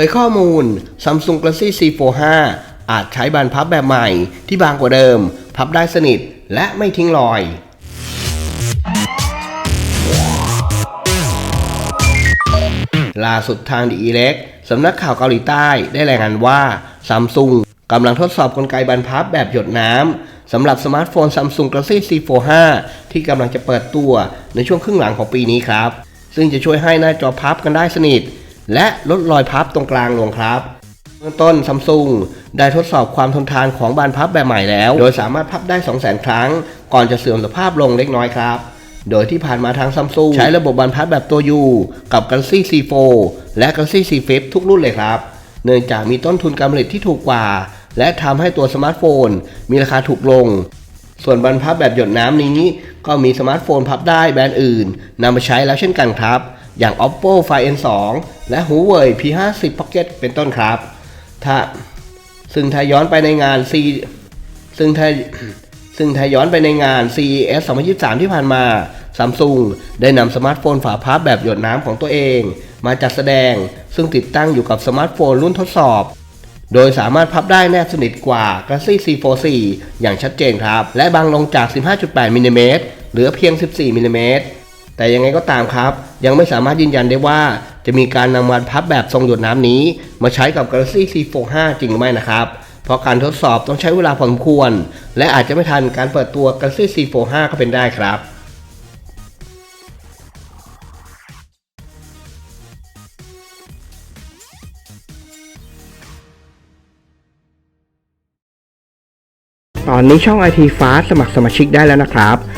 ผยข้อมูล Samsung Galaxy C45 อาจใช้บานพับแบบใหม่ที่บางกว่าเดิม พับได้สนิทและไม่ทิ้งรอย ล่าสุดทางดีอีเล็กสำนักข่าวเกาหลีใต้ได้รายงานว่าซัมซุงกำลังทดสอบกลไกบรรพับแบบหยดน้ำสำหรับสมาร์ทโฟน Samsung Galaxy C45 ที่กำลังจะเปิดตัวในช่วงครึ่งหลังของปีนี้ครับ ซึ่งจะช่วยให้หน้าจอพับกันได้สนิท และลดรอยพับตรงกลางลงครับเบื้องต้นซัมซุงได้ทดสอบความทนทานของบานพับแบบใหม่แล้ว โดยสามารถพับได้ 200,000 ครั้ง ก่อนจะเสื่อมสภาพลงเล็กน้อยครับ โดยที่ผ่านมาทางซัมซุงใช้ระบบบานพับแบบตัว U กับ Galaxy C4 และ Galaxy C Flip ทุกรุ่นเลยครับ เนื่องจากมีต้นทุนการผลิตที่ถูกกว่า และทำให้ตัวสมาร์ทโฟน มีราคาถูกลง ส่วนบรรพับแบบหยดน้ำนี้ ก็มีสมาร์ทโฟนพับได้แบรนด์อื่นนำมาใช้แล้วเช่นกันครับ อย่าง Oppo Find N2 และ Huawei P50 Pocket เป็นต้นครับถ้าซึ่งถ้าย้อนไปในงาน C ซึ่งถ้าซึ่งถ้าย้อนไปในงาน CES 2023 ที่ผ่านมาซัมซุงได้นำสมาร์ทโฟนฝาพับแบบหยดน้ำของตัวเอง มาจัดแสดง ซึ่งติดตั้งอยู่กับสมาร์ทโฟนรุ่นทดสอบ โดยสามารถพับได้แนบสนิทกว่า Galaxy C44 อย่างชัดเจนครับ และบางลงจาก 15.8มิลลิเมตรเหลือเพียง 14มิลลิเมตร แต่ยังไงก็ตามครับ ยังไม่สามารถยืนยันได้ว่าจะมีการนำมาพับแบบทรงหยดน้ำนี้ มาใช้กับ Galaxy C45 จริงหรือไม่นะครับ เพราะการทดสอบต้องใช้เวลาพอสมควร และอาจจะไม่ทันการเปิดตัว Galaxy C45 ก็เป็นได้ครับตอนนี้ช่อง IT Fast สมัครสมาชิกได้แล้วนะครับ